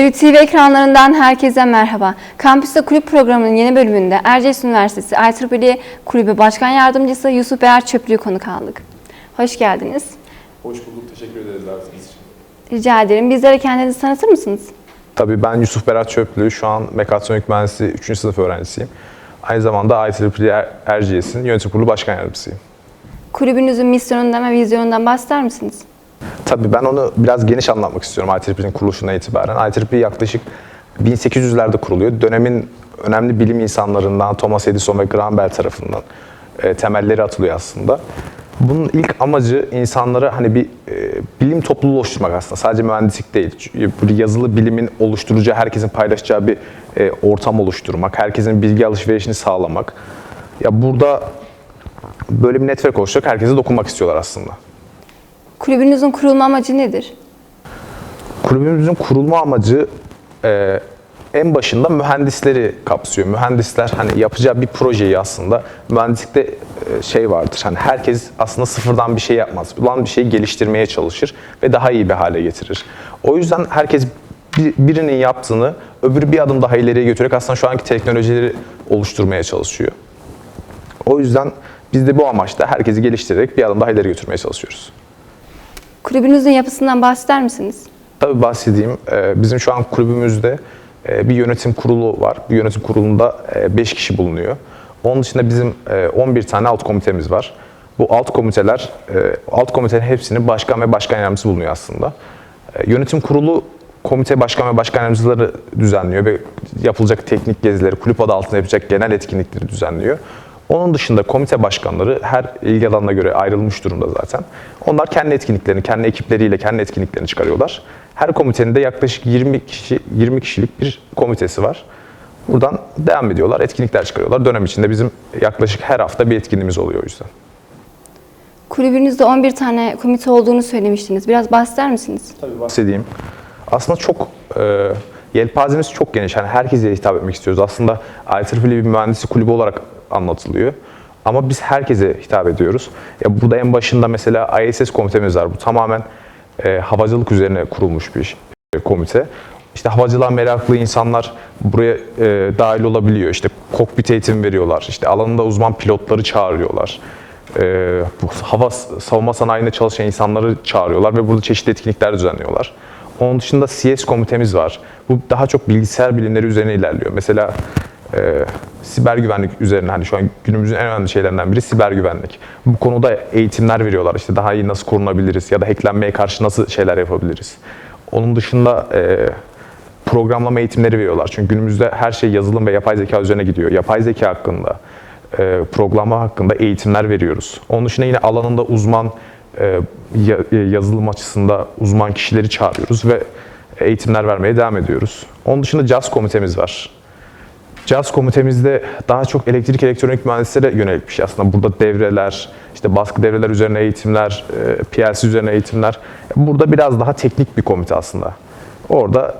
Eylül TV ekranlarından herkese merhaba. Kampüste Kulüp programının yeni bölümünde Erciyes Üniversitesi IEEE Kulübü Başkan Yardımcısı Yusuf Beyer Çöplü'yü konuk aldık. Hoş geldiniz. Hoş bulduk. Teşekkür ederiz davetiniz için. Rica ederim. Bizlere kendinizi tanıtır mısınız? Tabii ben Yusuf Berat Çöplü. Şu an mekatronik mühendisliği 3. sınıf öğrencisiyim. Aynı zamanda IEEE Er- Erciyes'in yönetim kurulu başkan yardımcısıyım. Kulübünüzün misyonundan ve vizyonundan bahseder misiniz? Tabii ben onu biraz geniş anlatmak istiyorum IEEE'nin kuruluşundan itibaren. IEEE yaklaşık 1800'lerde kuruluyor. Dönemin önemli bilim insanlarından Thomas Edison ve Graham Bell tarafından e, temelleri atılıyor aslında. Bunun ilk amacı insanlara hani bir e, bilim topluluğu oluşturmak aslında. Sadece mühendislik değil. Bir yazılı bilimin oluşturacağı, herkesin paylaşacağı bir e, ortam oluşturmak, herkesin bilgi alışverişini sağlamak. Ya burada böyle bir network oluşturarak herkese dokunmak istiyorlar aslında. Kulübünüzün kurulma amacı nedir? Kulübümüzün kurulma amacı e, en başında mühendisleri kapsıyor. Mühendisler hani yapacağı bir projeyi aslında mühendislikte e, şey vardır. Hani herkes aslında sıfırdan bir şey yapmaz. Ulan bir şeyi geliştirmeye çalışır ve daha iyi bir hale getirir. O yüzden herkes bir- birinin yaptığını öbürü bir adım daha ileriye götürerek aslında şu anki teknolojileri oluşturmaya çalışıyor. O yüzden biz de bu amaçla herkesi geliştirerek bir adım daha ileri götürmeye çalışıyoruz. Kulübünüzün yapısından bahseder misiniz? Tabii bahsedeyim. Ee, Bizim şu an kulübümüzde e, bir yönetim kurulu var. Bu yönetim kurulunda 5 kişi bulunuyor. Onun dışında bizim e, 11 tane alt komitemiz var. Bu alt komiteler, e, alt komitelerin hepsinin başkan ve başkan yardımcısı bulunuyor aslında. E, Yönetim kurulu komite başkan ve başkan yardımcıları düzenliyor ve yapılacak teknik gezileri, kulüp adı altında yapacak genel etkinlikleri düzenliyor. Onun dışında komite başkanları her ilgi alanına göre ayrılmış durumda zaten. Onlar kendi etkinliklerini, kendi ekipleriyle kendi etkinliklerini çıkarıyorlar. Her komitenin de yaklaşık 20 kişi 20 kişilik bir komitesi var. Buradan devam ediyorlar, etkinlikler çıkarıyorlar. Dönem içinde bizim yaklaşık her hafta bir etkinliğimiz oluyor o yüzden. Kulübünüzde 11 tane komite olduğunu söylemiştiniz. Biraz bahseder misiniz? Tabii bahsedeyim. Aslında çok e, yelpazemiz çok geniş. Yani herkese hitap etmek istiyoruz. Aslında IEEE bir mühendislik kulübü olarak anlatılıyor. Ama biz herkese hitap ediyoruz. Ya burada en başında mesela ISS komitemiz var. Bu tamamen e, havacılık üzerine kurulmuş bir e, komite. İşte havacılığa meraklı insanlar buraya e, dahil olabiliyor. İşte kokpit eğitim veriyorlar. İşte alanında uzman pilotları çağırıyorlar. E, bu hava savunma sanayinde çalışan insanları çağırıyorlar ve burada çeşitli etkinlikler düzenliyorlar. Onun dışında CS komitemiz var. Bu daha çok bilgisayar bilimleri üzerine ilerliyor. Mesela e, siber güvenlik üzerine hani şu an günümüzün en önemli şeylerinden biri siber güvenlik. Bu konuda eğitimler veriyorlar. İşte daha iyi nasıl korunabiliriz ya da hacklenmeye karşı nasıl şeyler yapabiliriz. Onun dışında e, programlama eğitimleri veriyorlar. Çünkü günümüzde her şey yazılım ve yapay zeka üzerine gidiyor. Yapay zeka hakkında, e, programlama hakkında eğitimler veriyoruz. Onun dışında yine alanında uzman, yazılım açısında uzman kişileri çağırıyoruz ve eğitimler vermeye devam ediyoruz. Onun dışında JAS komitemiz var. JAS komitemizde daha çok elektrik elektronik mühendislere yönelik bir şey aslında. Burada devreler, işte baskı devreler üzerine eğitimler, e, PLC üzerine eğitimler. Burada biraz daha teknik bir komite aslında. Orada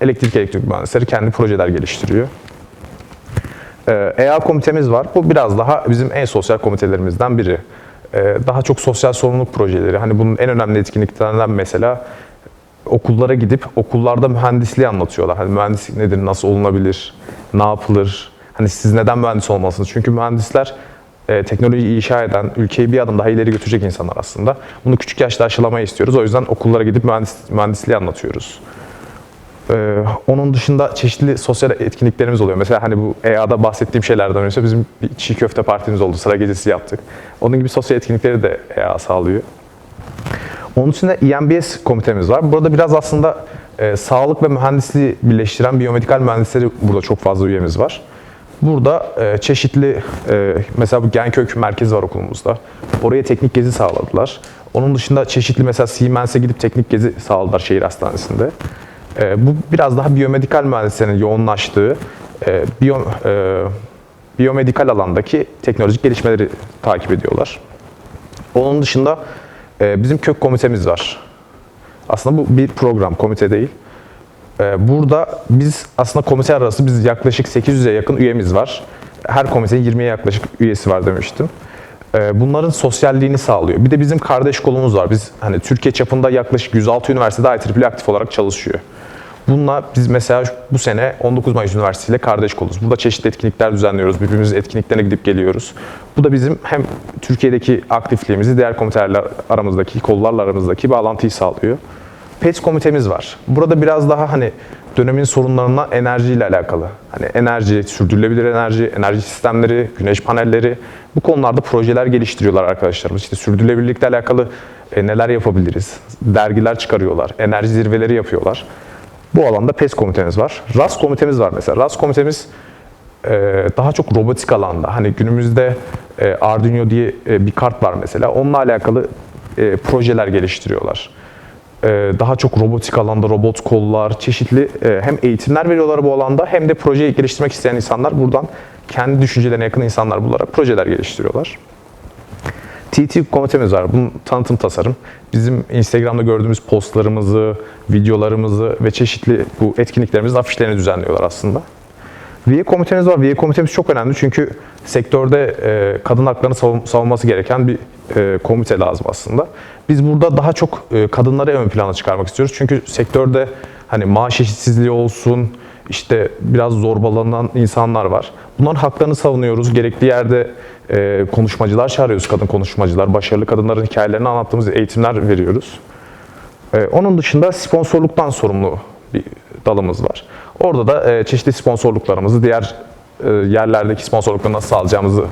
e, elektrik elektronik mühendisleri kendi projeler geliştiriyor. E, EA komitemiz var. Bu biraz daha bizim en sosyal komitelerimizden biri. E, Daha çok sosyal sorumluluk projeleri. Hani bunun en önemli etkinliklerinden mesela okullara gidip okullarda mühendisliği anlatıyorlar. Hani mühendislik nedir, nasıl olunabilir, ne yapılır? Hani siz neden mühendis olmalısınız? Çünkü mühendisler e, teknolojiyi inşa eden, ülkeyi bir adım daha ileri götürecek insanlar aslında. Bunu küçük yaşta aşılamayı istiyoruz. O yüzden okullara gidip mühendis, mühendisliği anlatıyoruz. Ee, onun dışında çeşitli sosyal etkinliklerimiz oluyor. Mesela hani bu EA'da bahsettiğim şeylerden önce bizim bir çiğ köfte partimiz oldu. Sıra gecesi yaptık. Onun gibi sosyal etkinlikleri de EA sağlıyor. Onun dışında EMBS komitemiz var. Burada biraz aslında e, sağlık ve mühendisliği birleştiren biyomedikal mühendisleri burada çok fazla üyemiz var. Burada e, çeşitli, e, mesela bu Genkök merkezi var okulumuzda. Oraya teknik gezi sağladılar. Onun dışında çeşitli mesela Siemens'e gidip teknik gezi sağladılar şehir hastanesinde. E, bu biraz daha biyomedikal mühendislerin yoğunlaştığı e, biyo, e, biyomedikal alandaki teknolojik gelişmeleri takip ediyorlar. Onun dışında e, bizim kök komitemiz var. Aslında bu bir program, komite değil. E, burada biz aslında komite arası biz yaklaşık 800'e yakın üyemiz var. Her komitenin 20'ye yaklaşık üyesi var demiştim. E, bunların sosyalliğini sağlıyor. Bir de bizim kardeş kolumuz var. Biz hani Türkiye çapında yaklaşık 106 üniversitede IEEE aktif olarak çalışıyor. Bununla biz mesela bu sene 19 Mayıs Üniversitesi ile kardeş koluz. Burada çeşitli etkinlikler düzenliyoruz. Birbirimizin etkinliklerine gidip geliyoruz. Bu da bizim hem Türkiye'deki aktifliğimizi diğer komitelerle aramızdaki, kollarla aramızdaki bağlantıyı sağlıyor. PES komitemiz var. Burada biraz daha hani dönemin sorunlarına enerjiyle alakalı. Hani enerji, sürdürülebilir enerji, enerji sistemleri, güneş panelleri bu konularda projeler geliştiriyorlar arkadaşlarımız. İşte sürdürülebilirlikle alakalı e, neler yapabiliriz? Dergiler çıkarıyorlar, enerji zirveleri yapıyorlar. Bu alanda PES komitemiz var. RAS komitemiz var mesela. RAS komitemiz e, daha çok robotik alanda. Hani günümüzde e, Arduino diye e, bir kart var mesela. Onunla alakalı projeler geliştiriyorlar. E, daha çok robotik alanda robot kollar, çeşitli e, hem eğitimler veriyorlar bu alanda hem de projeyi geliştirmek isteyen insanlar buradan kendi düşüncelerine yakın insanlar bularak projeler geliştiriyorlar. TT komitemiz var. Bunun tanıtım tasarım. Bizim Instagram'da gördüğümüz postlarımızı, videolarımızı ve çeşitli bu etkinliklerimizin afişlerini düzenliyorlar aslında. VIE komitemiz var. VIE komitemiz çok önemli çünkü sektörde e, kadın haklarını savun- savunması gereken bir e, komite lazım aslında. Biz burada daha çok e, kadınları ön plana çıkarmak istiyoruz. Çünkü sektörde hani maaş eşitsizliği olsun, işte biraz zorbalanan insanlar var. Bunların haklarını savunuyoruz. Gerekli yerde e, konuşmacılar çağırıyoruz, kadın konuşmacılar. Başarılı kadınların hikayelerini anlattığımız eğitimler veriyoruz. Ee, onun dışında sponsorluktan sorumlu bir dalımız var. Orada da e, çeşitli sponsorluklarımızı, diğer e, yerlerdeki sponsorlukları nasıl sağlayacağımızı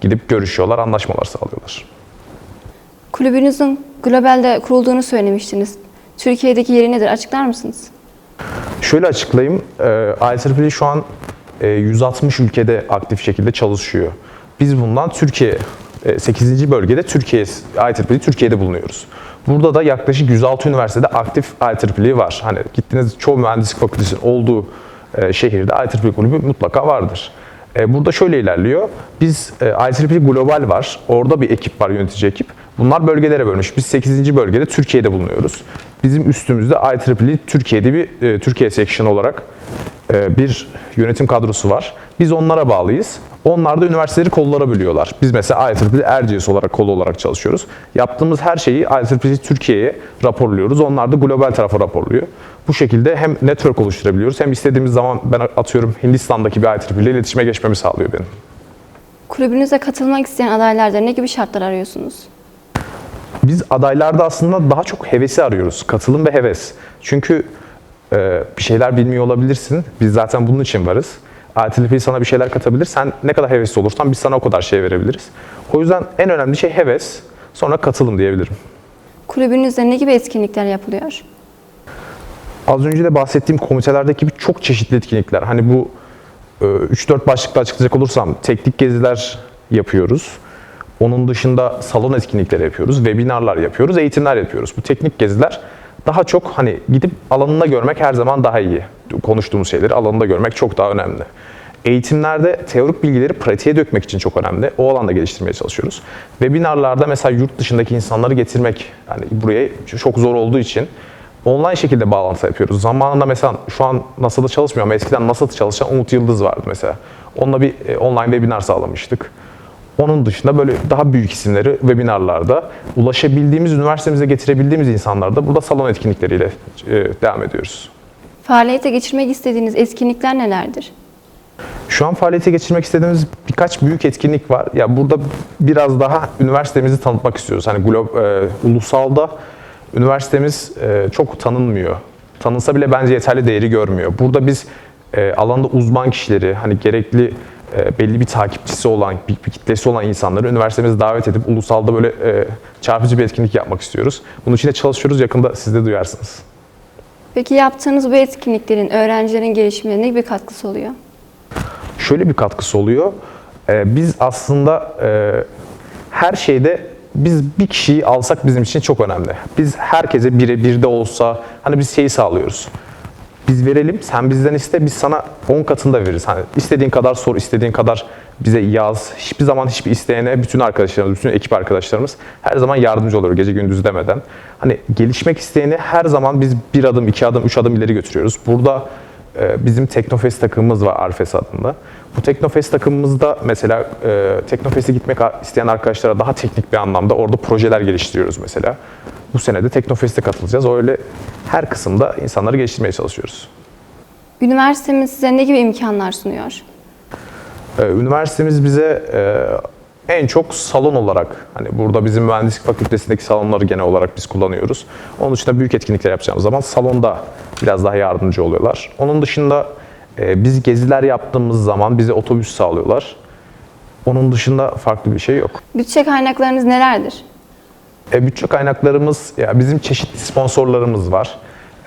gidip görüşüyorlar, anlaşmalar sağlıyorlar. Kulübünüzün globalde kurulduğunu söylemiştiniz. Türkiye'deki yeri nedir? Açıklar mısınız? Şöyle açıklayayım, e, IEEE şu an e, 160 ülkede aktif şekilde çalışıyor. Biz bundan Türkiye, e, 8. bölgede Türkiye, IEEE Türkiye'de bulunuyoruz. Burada da yaklaşık 106 üniversitede aktif IEEE var. Hani gittiğiniz çoğu mühendislik fakültesinin olduğu e, şehirde IEEE kulübü mutlaka vardır. E, Burada şöyle ilerliyor. Biz e, IEEE Global var. Orada bir ekip var, yönetici ekip. Bunlar bölgelere bölmüş. Biz 8. bölgede Türkiye'de bulunuyoruz. Bizim üstümüzde IEEE Türkiye'de bir e, Türkiye section olarak e, bir yönetim kadrosu var. Biz onlara bağlıyız. Onlar da üniversiteleri kollara bölüyorlar. Biz mesela IEEE Erciyes olarak kol olarak çalışıyoruz. Yaptığımız her şeyi IEEE Türkiye'ye raporluyoruz. Onlar da global tarafa raporluyor. Bu şekilde hem network oluşturabiliyoruz hem istediğimiz zaman ben atıyorum Hindistan'daki bir IEEE ile iletişime geçmemi sağlıyor benim. Kulübünüze katılmak isteyen adaylarda ne gibi şartlar arıyorsunuz? Biz adaylarda aslında daha çok hevesi arıyoruz. Katılım ve heves. Çünkü e, bir şeyler bilmiyor olabilirsin. Biz zaten bunun için varız. IEEE sana bir şeyler katabilir. Sen ne kadar hevesli olursan biz sana o kadar şey verebiliriz. O yüzden en önemli şey heves. Sonra katılım diyebilirim. Kulübünüzde ne gibi etkinlikler yapılıyor? Az önce de bahsettiğim komitelerdeki gibi çok çeşitli etkinlikler. Hani bu e, 3-4 başlıkla açıklayacak olursam teknik geziler yapıyoruz. Onun dışında salon etkinlikleri yapıyoruz, webinarlar yapıyoruz, eğitimler yapıyoruz. Bu teknik geziler daha çok hani gidip alanında görmek her zaman daha iyi. Konuştuğumuz şeyleri alanında görmek çok daha önemli. Eğitimlerde teorik bilgileri pratiğe dökmek için çok önemli. O alanda geliştirmeye çalışıyoruz. Webinarlarda mesela yurt dışındaki insanları getirmek yani buraya çok zor olduğu için online şekilde bağlantı yapıyoruz. Zamanında mesela şu an NASA'da çalışmıyor ama eskiden NASA'da çalışan Umut Yıldız vardı mesela. Onunla bir e, online webinar sağlamıştık. Onun dışında böyle daha büyük isimleri webinarlarda ulaşabildiğimiz, üniversitemize getirebildiğimiz insanlarda burada salon etkinlikleriyle e, devam ediyoruz. Faaliyete geçirmek istediğiniz etkinlikler nelerdir? Şu an faaliyete geçirmek istediğimiz birkaç büyük etkinlik var. Ya burada biraz daha üniversitemizi tanıtmak istiyoruz. Hani glo- e, ulusalda üniversitemiz e, çok tanınmıyor. Tanınsa bile bence yeterli değeri görmüyor. Burada biz e, alanda uzman kişileri, hani gerekli belli bir takipçisi olan, bir, bir kitlesi olan insanları üniversitemize davet edip ulusalda böyle e, çarpıcı bir etkinlik yapmak istiyoruz. Bunun için de çalışıyoruz. Yakında siz de duyarsınız. Peki yaptığınız bu etkinliklerin öğrencilerin gelişimine ne gibi katkısı oluyor? şöyle bir katkısı oluyor. Ee, biz aslında e, her şeyde biz bir kişiyi alsak bizim için çok önemli. Biz herkese bire bir de olsa hani biz şeyi sağlıyoruz. Biz verelim, sen bizden iste, biz sana 10 katını da veririz. Hani istediğin kadar sor, istediğin kadar bize yaz. Hiçbir zaman hiçbir isteyene bütün arkadaşlarımız, bütün ekip arkadaşlarımız her zaman yardımcı oluyor gece gündüz demeden. Hani gelişmek isteyeni her zaman biz bir adım, iki adım, üç adım ileri götürüyoruz. Burada e, bizim Teknofest takımımız var Arfes adında. Bu Teknofest takımımızda mesela e, Teknofest'e gitmek isteyen arkadaşlara daha teknik bir anlamda orada projeler geliştiriyoruz mesela. Bu sene de Teknofest'e katılacağız. Öyle her kısımda insanları geliştirmeye çalışıyoruz. Üniversitemiz size ne gibi imkanlar sunuyor? Ee, Üniversitemiz bize e, en çok salon olarak, hani burada bizim mühendislik fakültesindeki salonları genel olarak biz kullanıyoruz. Onun dışında büyük etkinlikler yapacağımız zaman salonda biraz daha yardımcı oluyorlar. Onun dışında e, biz geziler yaptığımız zaman bize otobüs sağlıyorlar. Onun dışında farklı bir şey yok. Bütçe kaynaklarınız nelerdir? E, bütçe kaynaklarımız, ya bizim çeşitli sponsorlarımız var.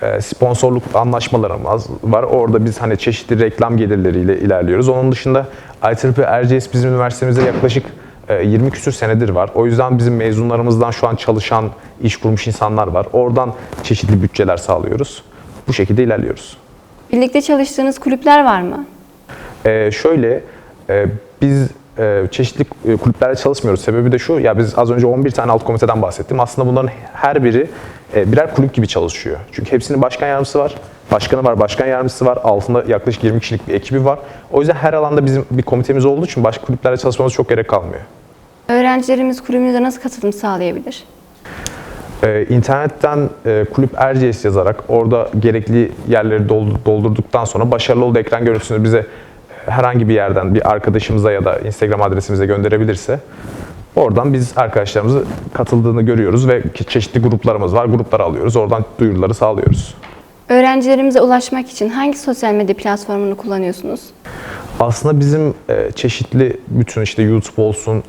E, sponsorluk anlaşmalarımız var. Orada biz hani çeşitli reklam gelirleriyle ilerliyoruz. Onun dışında IEEE Erciyes bizim üniversitemizde yaklaşık e, 20 küsür senedir var. O yüzden bizim mezunlarımızdan şu an çalışan, iş kurmuş insanlar var. Oradan çeşitli bütçeler sağlıyoruz. Bu şekilde ilerliyoruz. Birlikte çalıştığınız kulüpler var mı? Ee, şöyle, e, biz e, çeşitli kulüplerde çalışmıyoruz. Sebebi de şu, ya biz az önce 11 tane alt komiteden bahsettim. Aslında bunların her biri e, birer kulüp gibi çalışıyor. Çünkü hepsinin başkan yardımcısı var, başkanı var, başkan yardımcısı var, altında yaklaşık 20 kişilik bir ekibi var. O yüzden her alanda bizim bir komitemiz olduğu için başka kulüplerde çalışmamız çok gerek kalmıyor. Öğrencilerimiz kulübünüze nasıl katılım sağlayabilir? Ee, internetten e, kulüp Erciyes yazarak orada gerekli yerleri doldu- doldurduktan sonra başarılı oldu ekran görüntüsünü bize herhangi bir yerden bir arkadaşımıza ya da Instagram adresimize gönderebilirse oradan biz arkadaşlarımızı katıldığını görüyoruz ve çeşitli gruplarımız var. Grupları alıyoruz. Oradan duyuruları sağlıyoruz. Öğrencilerimize ulaşmak için hangi sosyal medya platformunu kullanıyorsunuz? Aslında bizim e, çeşitli bütün işte YouTube olsun,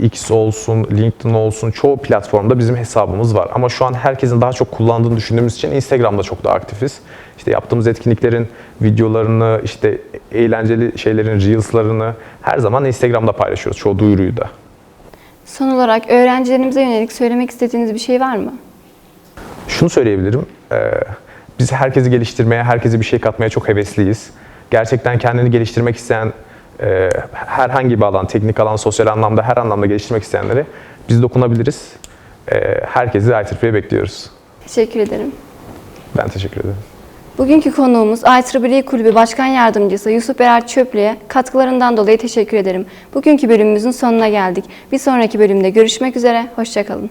X olsun, LinkedIn olsun çoğu platformda bizim hesabımız var. Ama şu an herkesin daha çok kullandığını düşündüğümüz için Instagram'da çok daha aktifiz. İşte yaptığımız etkinliklerin videolarını, işte eğlenceli şeylerin reels'larını her zaman Instagram'da paylaşıyoruz. Çoğu duyuruyu da. Son olarak öğrencilerimize yönelik söylemek istediğiniz bir şey var mı? Şunu söyleyebilirim. e, Biz herkesi geliştirmeye, herkese bir şey katmaya çok hevesliyiz. Gerçekten kendini geliştirmek isteyen e, herhangi bir alan, teknik alan, sosyal anlamda, her anlamda geliştirmek isteyenlere biz dokunabiliriz. E, Herkesi IEEE'ye bekliyoruz. Teşekkür ederim. Ben teşekkür ederim. Bugünkü konuğumuz IEEE Kulübü Başkan Yardımcısı Yusuf Berer Çöplü'ye katkılarından dolayı teşekkür ederim. Bugünkü bölümümüzün sonuna geldik. Bir sonraki bölümde görüşmek üzere, hoşçakalın.